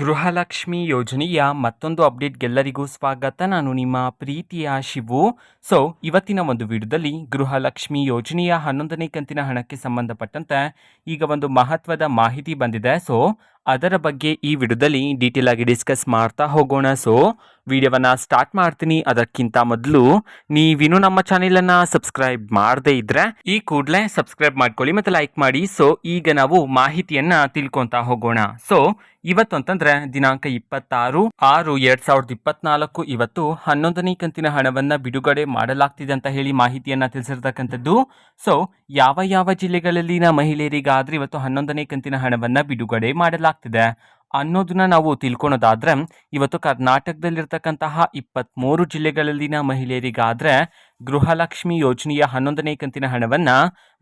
ಗೃಹಲಕ್ಷ್ಮಿ ಯೋಜನೆಯ ಮತ್ತೊಂದು ಅಪ್ಡೇಟ್ಗೆಲ್ಲರಿಗೂ ಸ್ವಾಗತ. ನಾನು ನಿಮ್ಮ ಪ್ರೀತಿಯ ಶಿವು. ಸೊ ಇವತ್ತಿನ ಒಂದು ವಿಡಿಯೋದಲ್ಲಿ ಗೃಹಲಕ್ಷ್ಮಿ ಯೋಜನೆಯ ಹನ್ನೊಂದನೇ ಕಂತಿನ ಹಣಕ್ಕೆ ಸಂಬಂಧಪಟ್ಟಂತೆ ಈಗ ಒಂದು ಮಹತ್ವದ ಮಾಹಿತಿ ಬಂದಿದೆ. ಸೊ ಅದರ ಬಗ್ಗೆ ಈ ವಿಡಿಯೋದಲ್ಲಿ ಡೀಟೇಲ್ ಆಗಿ ಡಿಸ್ಕಸ್ ಮಾಡ್ತಾ ಹೋಗೋಣ. ಸೊ ವಿಡಿಯೋವನ್ನ ಸ್ಟಾರ್ಟ್ ಮಾಡ್ತೀನಿ. ಅದಕ್ಕಿಂತ ಮೊದಲು ನೀವಿನ್ನೂ ನಮ್ಮ ಚಾನೆಲನ್ನು ಸಬ್ಸ್ಕ್ರೈಬ್ ಮಾಡದೇ ಇದ್ರೆ ಈ ಕೂಡಲೇ ಸಬ್ಸ್ಕ್ರೈಬ್ ಮಾಡ್ಕೊಳ್ಳಿ ಮತ್ತು ಲೈಕ್ ಮಾಡಿ. ಸೊ ಈಗ ನಾವು ಮಾಹಿತಿಯನ್ನ ತಿಳ್ಕೊಂತಾ ಹೋಗೋಣ. ಸೊ ಇವತ್ತು ಅಂತಂದ್ರೆ ದಿನಾಂಕ ಇಪ್ಪತ್ತಾರು ಆರು ಎರಡ್ ಸಾವಿರದ ಇಪ್ಪತ್ನಾಲ್ಕು. ಇವತ್ತು ಹನ್ನೊಂದನೇ ಕಂತಿನ ಹಣವನ್ನ ಬಿಡುಗಡೆ ಮಾಡಲಾಗ್ತಿದೆ ಅಂತ ಹೇಳಿ ಮಾಹಿತಿಯನ್ನ ತಿಳಿಸಿರ್ತಕ್ಕಂಥದ್ದು. ಸೊ ಯಾವ ಯಾವ ಜಿಲ್ಲೆಗಳಲ್ಲಿನ ಮಹಿಳೆಯರಿಗಾದ್ರೆ ಇವತ್ತು ಹನ್ನೊಂದನೇ ಕಂತಿನ ಹಣವನ್ನ ಬಿಡುಗಡೆ ಮಾಡಲಾಗ್ತಿದೆ. ಅನ್ನೋದನ್ನ ನಾವು ತಿಳ್ಕೊಳೋದಾದ್ರೆ, ಇವತ್ತು ಕರ್ನಾಟಕದಲ್ಲಿರ್ತಕ್ಕಂತಹ ಇಪ್ಪತ್ತ್ಮೂರು ಜಿಲ್ಲೆಗಳಲ್ಲಿನ ಮಹಿಳೆಯರಿಗಾದರೆ ಗೃಹಲಕ್ಷ್ಮಿ ಯೋಜನೆಯ ಹನ್ನೊಂದನೇ ಕಂತಿನ ಹಣವನ್ನ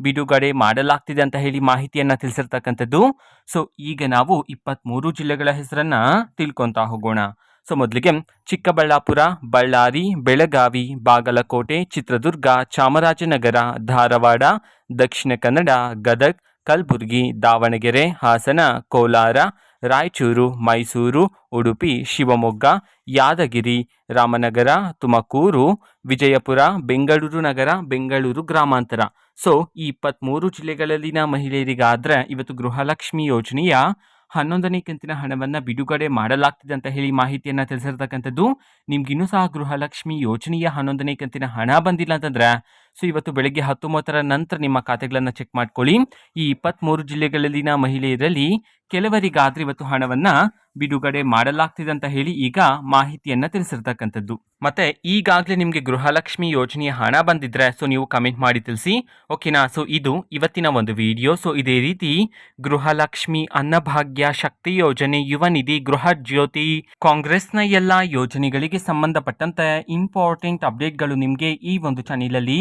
ಬಿಡುಗಡೆ ಮಾಡಲಾಗ್ತಿದೆ ಅಂತ ಹೇಳಿ ಮಾಹಿತಿಯನ್ನು ತಿಳಿಸಿರ್ತಕ್ಕಂಥದ್ದು. ಸೊ ಈಗ ನಾವು ಇಪ್ಪತ್ತ್ಮೂರು ಜಿಲ್ಲೆಗಳ ಹೆಸರನ್ನ ತಿಳ್ಕೊತಾ ಹೋಗೋಣ. ಸೊ ಮೊದಲಿಗೆ ಚಿಕ್ಕಬಳ್ಳಾಪುರ, ಬಳ್ಳಾರಿ, ಬೆಳಗಾವಿ, ಬಾಗಲಕೋಟೆ, ಚಿತ್ರದುರ್ಗ, ಚಾಮರಾಜನಗರ, ಧಾರವಾಡ, ದಕ್ಷಿಣ ಕನ್ನಡ, ಗದಗ್ ಕಲಬುರಗಿ, ದಾವಣಗೆರೆ, ಹಾಸನ, ಕೋಲಾರ, ರಾಯಚೂರು, ಮೈಸೂರು, ಉಡುಪಿ, ಶಿವಮೊಗ್ಗ, ಯಾದಗಿರಿ, ರಾಮನಗರ, ತುಮಕೂರು, ವಿಜಯಪುರ, ಬೆಂಗಳೂರು ನಗರ, ಬೆಂಗಳೂರು ಗ್ರಾಮಾಂತರ. ಸೊ ಈ ಇಪ್ಪತ್ತ್ಮೂರು ಜಿಲ್ಲೆಗಳಲ್ಲಿನ ಮಹಿಳೆಯರಿಗಾದ್ರೆ ಇವತ್ತು ಗೃಹಲಕ್ಷ್ಮಿ ಯೋಜನೆಯ ಹನ್ನೊಂದನೇ ಕಂತಿನ ಹಣವನ್ನು ಬಿಡುಗಡೆ ಮಾಡಲಾಗ್ತಿದೆ ಅಂತ ಹೇಳಿ ಮಾಹಿತಿಯನ್ನು ತಿಳಿಸಿರ್ತಕ್ಕಂಥದ್ದು. ನಿಮ್ಗಿನ್ನೂ ಸಹ ಗೃಹಲಕ್ಷ್ಮಿ ಯೋಜನೆಯ ಹನ್ನೊಂದನೇ ಕಂತಿನ ಹಣ ಬಂದಿಲ್ಲ ಅಂತಂದ್ರೆ ಸೊ, ಇವತ್ತು ಬೆಳಗ್ಗೆ ಮೂವತ್ತರ ನಂತರ ನಿಮ್ಮ ಖಾತೆಗಳನ್ನು ಚೆಕ್ ಮಾಡ್ಕೊಳ್ಳಿ. ಈ ಇಪ್ಪತ್ತ್ಮೂರು ಜಿಲ್ಲೆಗಳಲ್ಲಿನ ಮಹಿಳೆಯರಲ್ಲಿ ಕೆಲವರಿಗಾದ್ರೆ ಇವತ್ತು ಹಣವನ್ನು ಬಿಡುಗಡೆ ಮಾಡಲಾಗ್ತಿದೆ ಅಂತ ಹೇಳಿ ಈಗ ಮಾಹಿತಿಯನ್ನು ತಿಳಿಸಿರ್ತಕ್ಕಂಥದ್ದು. ಮತ್ತೆ ಈಗಾಗಲೇ ನಿಮಗೆ ಗೃಹಲಕ್ಷ್ಮಿ ಯೋಜನೆಯ ಹಣ ಬಂದಿದ್ರೆ, ಸೊ, ನೀವು ಕಮೆಂಟ್ ಮಾಡಿ ತಿಳಿಸಿ. ಓಕೆನಾ ಸೊ ಇದು ಇವತ್ತಿನ ಒಂದು ವಿಡಿಯೋ ಸೊ ಇದೇ ರೀತಿ ಗೃಹಲಕ್ಷ್ಮಿ ಅನ್ನಭಾಗ್ಯ ಶಕ್ತಿ ಯೋಜನೆ, ಯುವ ನಿಧಿ, ಗೃಹ ಜ್ಯೋತಿ, ಕಾಂಗ್ರೆಸ್ನ ಎಲ್ಲ ಯೋಜನೆಗಳಿಗೆ ಸಂಬಂಧಪಟ್ಟಂತೆ ಇಂಪಾರ್ಟೆಂಟ್ ಅಪ್ಡೇಟ್ಗಳು ನಿಮಗೆ ಈ ಒಂದು ಚಾನೆಲಲ್ಲಿ